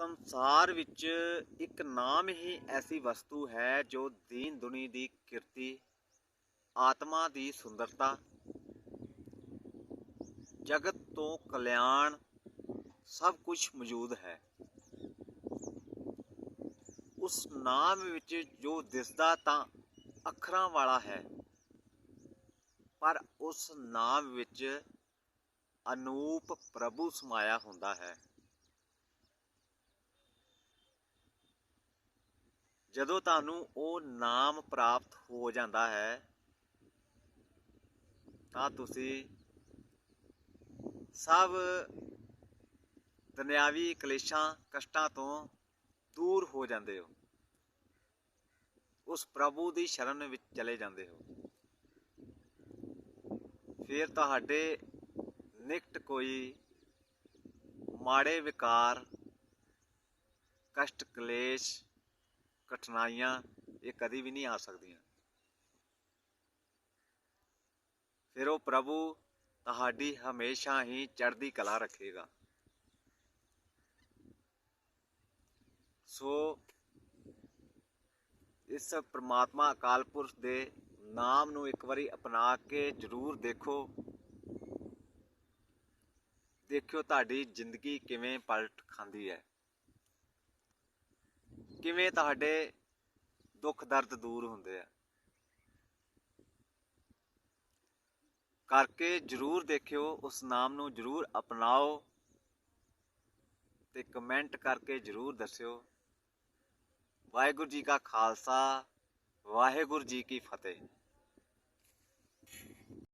ਸੰਸਾਰ ਵਿੱਚ ਇੱਕ ਨਾਮ ਹੀ ਐਸੀ ਵਸਤੂ ਹੈ ਜੋ ਦੀਨ ਦੁਨੀ ਦੀ ਕਿਰਤੀ, ਆਤਮਾ ਦੀ ਸੁੰਦਰਤਾ, ਜਗਤ ਤੋਂ ਕਲਿਆਣ ਸਭ ਕੁਝ ਮੌਜੂਦ ਹੈ। ਉਸ ਨਾਮ ਵਿੱਚ ਜੋ ਦਿਸਦਾ ਤਾਂ ਅੱਖਰਾਂ ਵਾਲਾ ਹੈ, ਪਰ ਉਸ ਨਾਮ ਵਿੱਚ ਅਨੂਪ ਪ੍ਰਭੂ ਸਮਾਇਆ ਹੁੰਦਾ ਹੈ। ਜਦੋਂ ਤੁਹਾਨੂੰ ਉਹ ਨਾਮ ਪ੍ਰਾਪਤ ਹੋ ਜਾਂਦਾ ਹੈ, ਤਾਂ ਤੁਸੀਂ ਸਭ ਦੁਨਿਆਵੀ ਕਲੇਸ਼ਾਂ, ਕਸ਼ਟਾਂ ਤੋਂ ਦੂਰ ਹੋ ਜਾਂਦੇ ਹੋ। ਉਸ ਪ੍ਰਭੂ ਦੀ ਸ਼ਰਨ ਵਿੱਚ ਚਲੇ ਜਾਂਦੇ ਹੋ। ਫਿਰ ਤੁਹਾਡੇ ਨਿਕਟ ਕੋਈ ਮਾੜੇ ਵਿਕਾਰ, ਕਸ਼ਟ ਕਲੇਸ਼ ਕਠਿਨਾਈਆਂ ਇਹ ਕਦੀ ਵੀ ਨਹੀਂ ਆ ਸਕਦੀਆਂ। ਫਿਰ ਉਹ ਪ੍ਰਭੂ ਤੁਹਾਡੀ ਹਮੇਸ਼ਾ ਹੀ ਚੜ੍ਹਦੀ ਕਲਾ ਰੱਖੇਗਾ। ਸੋ ਇਸ ਪ੍ਰਮਾਤਮਾ ਅਕਾਲ ਪੁਰਖ ਦੇ ਨਾਮ ਨੂੰ ਇੱਕ ਵਾਰੀ ਅਪਣਾ ਕੇ ਜ਼ਰੂਰ ਦੇਖੋ। ਦੇਖਿਓ ਤੁਹਾਡੀ ਜ਼ਿੰਦਗੀ ਕਿਵੇਂ ਪਲਟ ਖਾਂਦੀ ਹੈ। ਕਿਵੇਂ ਤੁਹਾਡੇ ਦੁੱਖ ਦਰਦ ਦੂਰ ਹੁੰਦੇ ਆ? ਕਰਕੇ ਜ਼ਰੂਰ ਦੇਖਿਓ, ਉਸ ਨਾਮ ਨੂੰ ਜ਼ਰੂਰ ਅਪਣਾਓ ਤੇ ਕਮੈਂਟ ਕਰਕੇ ਜ਼ਰੂਰ ਦੱਸਿਓ। ਵਾਹਿਗੁਰੂ ਜੀ ਕਾ ਖਾਲਸਾ, ਵਾਹਿਗੁਰੂ ਜੀ ਕੀ ਫਤਿਹ।